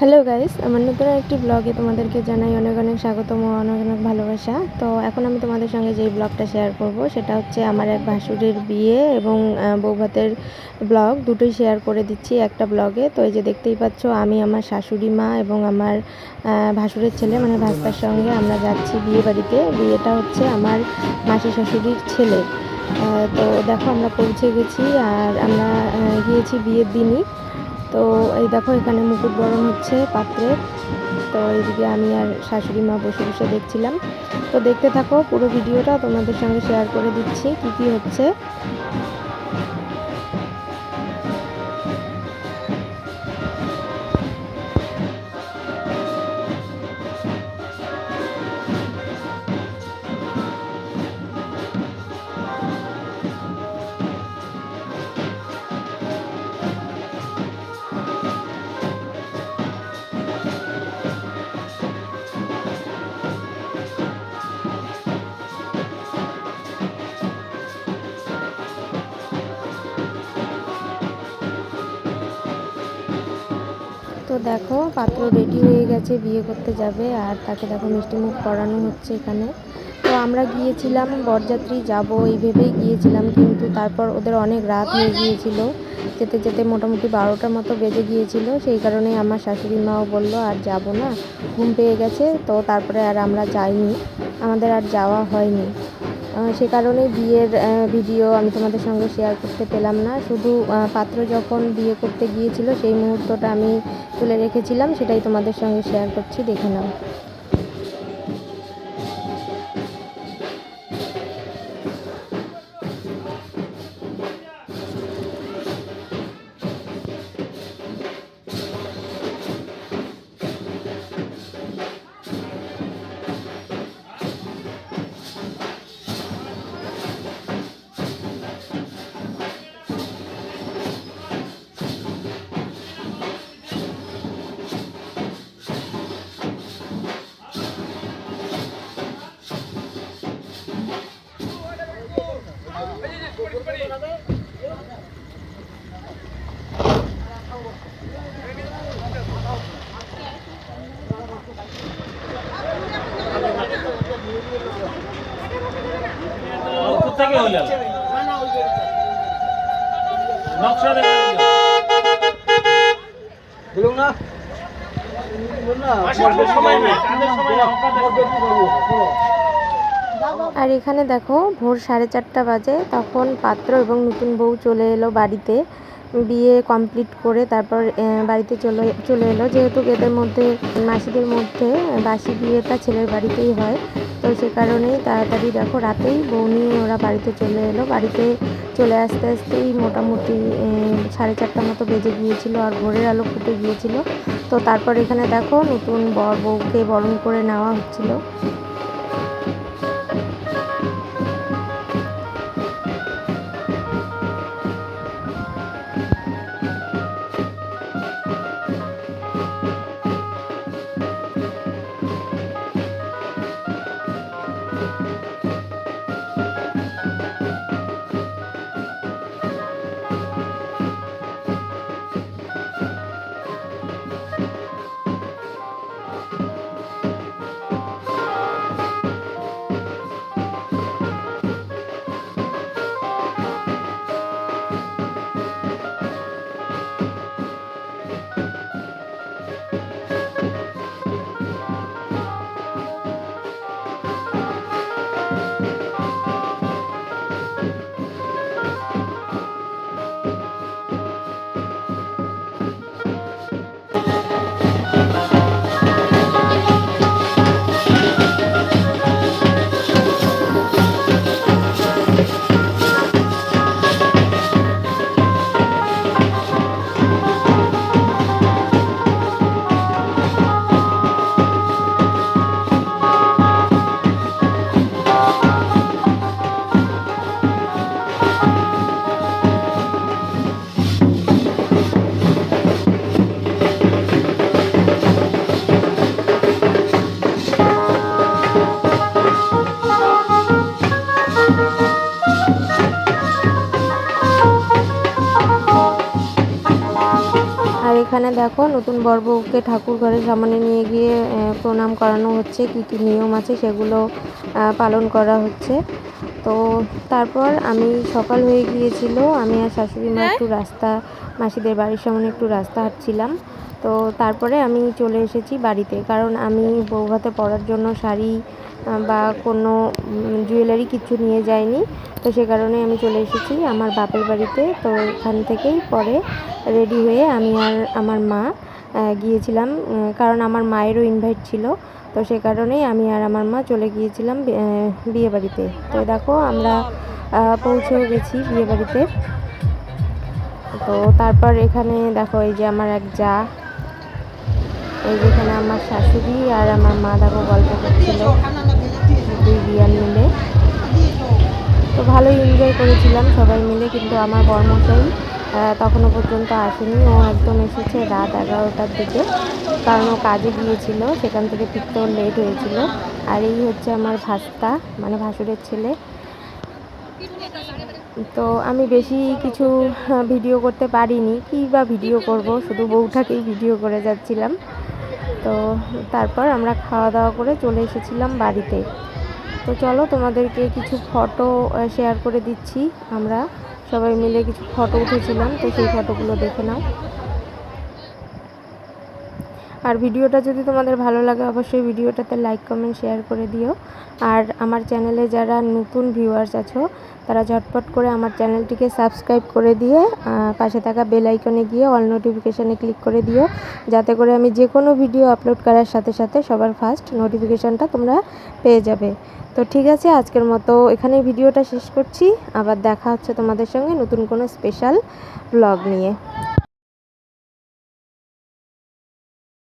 Hello guys আমার নতুন একটি ব্লগে তোমাদেরকে জানাই অনেক অনেক স্বাগতম, অনেক অনেক ভালোবাসা। তো এখন আমি তোমাদের সঙ্গে যেই ব্লগটা শেয়ার করব, সেটা হচ্ছে আমার এক ভাসুরের বিয়ে এবং বৌভাতের ব্লগ দুটোই শেয়ার করে দিচ্ছি একটা ব্লগে তো এই যে দেখতেই পাচ্ছ, আমি আমার শাশুড়ি মা এবং আমার ভাসুরের ছেলে মানে ভাস্তার সঙ্গে আমরা যাচ্ছি বিয়ে বাড়িতে। বিয়েটা হচ্ছে আমার মাসি শাশুড়ির ছেলে। তো দেখো আমরা পৌঁছে গেছি আর আমরা গিয়েছি বিয়ের দিনই। তো এই দেখো, এখানে মুকুট বরণ হচ্ছে পাত্রে। তো এইদিকে আমি আর শাশুড়ি মা বসে বসে দেখছিলাম। তো দেখতে থাকো, পুরো ভিডিওটা তোমাদের সঙ্গে শেয়ার করে দিচ্ছি, কি কি হচ্ছে। দেখো, পাত্র রেডি হয়ে গেছে, বিয়ে করতে যাবে আর তাকে দেখো মিষ্টি মুখ করানো হচ্ছে এখানে। তো আমরা গিয়েছিলাম, বরযাত্রী যাব এই ভেবেই গিয়েছিলাম, কিন্তু তারপর ওদের অনেক রাত হয়ে গিয়েছিল। যেতে যেতে মোটামুটি বারোটার মতো বেজে গিয়েছিল, সেই কারণে আমার শাশুড়ি মাও বলল, আর যাব না। ঘুম পেয়ে গেছে, তো তারপরে আর আমরা যাইনি। আমাদের আর যাওয়া হয়নি। সে কারণে বিয়ের ভিডিও আমি তোমাদের সঙ্গে শেয়ার করতে পেলাম না। শুধু পাত্র যখন বিয়ে করতে গিয়েছিল, সেই মুহূর্তটা আমি তুলে রেখেছিলাম, সেটাই তোমাদের সঙ্গে শেয়ার করছি, দেখে নাও। হইল নকশা দেখা না। আর এখানে দেখো ভোর সাড়ে চারটা বাজে তখন পাত্র এবং নতুন বউ চলে এলো বাড়িতে। বিয়ে কমপ্লিট করে তারপর বাড়িতে চলে চলে এলো। যেহেতু এদের মধ্যে, মাসিদের মধ্যে, বাসি বিয়েটা ছেলের বাড়িতেই হয়, তো সে কারণেই তাড়াতাড়ি দেখো রাতেই বউ নিয়ে ওরা বাড়িতে চলে এলো। বাড়িতে চলে আসতে আসতেই মোটামুটি সাড়ে চারটা মতো বেজে গিয়েছিল আর ভোরের আলো ফুটে গিয়েছিল। তো তারপর এখানে দেখো নতুন বর বউকে বরণ করে নেওয়া হচ্ছিল। দেখো নতুন বর বউকে ঠাকুর ঘরের সামনে নিয়ে গিয়ে প্রণাম করানো হচ্ছে কি কি নিয়ম আছে সেগুলো পালন করা হচ্ছে। তো তারপর আমি সকাল হয়ে গিয়েছিল আমি আর শাশুড়ি মা একটু রাস্তা মাসিদের বাড়ির সামনে একটু রাস্তা হাঁটছিলাম তো তারপরে আমি চলে এসেছি বাড়িতে। কারণ আমি বৌভাতে পরার জন্য শাড়ি বা কোনো জুয়েলারি কিছু নিয়ে যাইনি। তো সে কারণে আমি চলে এসেছি আমার বাপের বাড়িতে। তো এখান থেকেই পরে রেডি হয়ে আমি আর আমার মা গিয়েছিলাম। কারণ আমার মায়েরও ইনভাইট ছিল। তো সে কারণেই আমি আর আমার মা চলে গিয়েছিলাম বিয়ে বাড়িতে। তো দেখো আমরা পৌঁছেও গেছি বিয়ে বাড়িতে। তো তারপর এখানে দেখো এই যে আমার এক যা। এই যেখানে আমার শাশুড়ি আর আমার মা দেখো গল্প করছিল, দুই বিয়ান মিলে। তো ভালোই এনজয় করেছিলাম সবাই মিলে, কিন্তু আমার বর্মশাই তখনও পর্যন্ত আসেনি। ও একদম এসেছে রাত এগারোটার দিকে, কারণ ও কাজে গিয়েছিল, সেখান থেকে ফিরতে ওর লেট হয়েছিল। আর এই হচ্ছে আমার ভাস্তা মানে ভাসুরের ছেলে। তো আমি বেশি কিছু ভিডিও করতে পারিনি। কী বা ভিডিও করব? শুধু বউটাকেই ভিডিও করে যাচ্ছিলাম। তো তারপর আমরা খাওয়া দাওয়া করে চলে এসেছিলাম বাড়িতে। তো চলো তোমাদেরকে কিছু ফটো শেয়ার করে দিচ্ছি। আমরা সবাই মিলে কিছু ফটো উঠেছিলাম, তো সেই ফটোগুলো দেখে নাও। আর ভিডিওটা যদি তোমাদের ভালো লাগে, অবশ্যই ভিডিওটাতে লাইক কমেন্ট শেয়ার করে দিও। আর আমার চ্যানেলে যারা নতুন ভিউয়ার্স আছো, তারা ঝটপট করে আমার চ্যানেলটিকে সাবস্ক্রাইব করে দিয়ে পাশে থাকা বেল আইকনে গিয়ে অল নোটিফিকেশানে ক্লিক করে দিও। যাতে করে আমি যে কোনো ভিডিও আপলোড করার সাথে সাথে সবার ফার্স্ট নোটিফিকেশানটা তোমরা পেয়ে যাবে। তো ঠিক আছে, আজকের মতো এখানে ভিডিওটা শেষ করছি। আবার দেখা হচ্ছে তোমাদের সঙ্গে নতুন কোনো স্পেশাল ব্লগ নিয়ে।